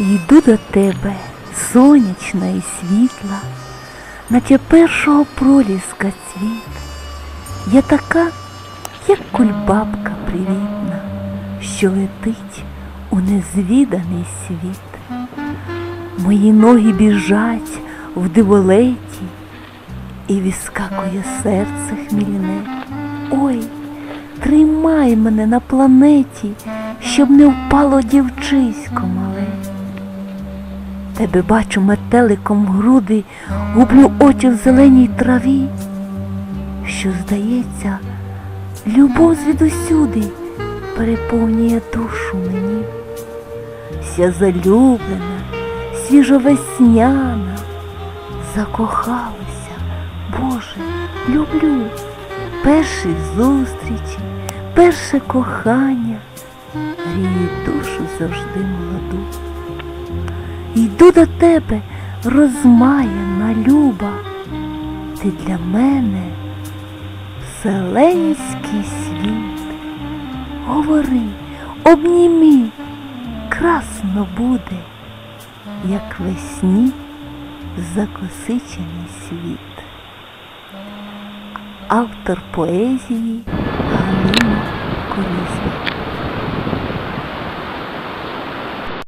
Йду до тебе, сонячна і світла, наче першого проліска цвіт. Я така, як кульбабка привітна, що летить у незвіданий світ. Мої ноги біжать в диволеті, і відскакує серце хмільне. Ой, тримай мене на планеті, щоб не впало дівчисько мале. Тебе бачу метеликом груди, гублю очі в зеленій траві, що, здається, любов звідусюди переповнює душу мені. Ся залюблена, свіжовесняна, закохалася, Боже, люблю, перші зустрічі, перше кохання, гріє душу завжди молоду. Йду до тебе, розмаяна люба, ти для мене вселенський світ. Говори, обнімі, красно буде, як весні закосичений світ. Автор поезії Галина Колісник